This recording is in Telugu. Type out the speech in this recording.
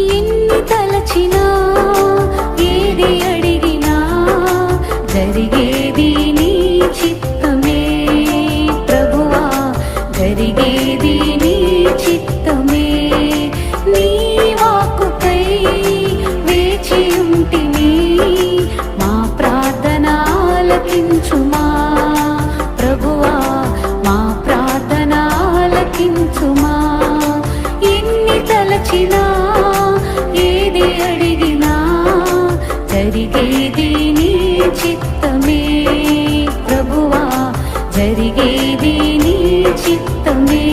ఎన్ని తలచినా ఏది అడిగినా జరిగేది నీ చిత్తమే ప్రభువా. జరిగేది నీ చిత్తమే. నీ వాక్కుకై వేచి ఉంటిని మా ప్రార్థన ఆలకించుమా ప్రభువా. మా ప్రార్థన ఆలకించుమా ఎన్ని తలచినా జరిగేది నీ చిత్తమే ప్రభువా. జరిగేది నీ చిత్తమే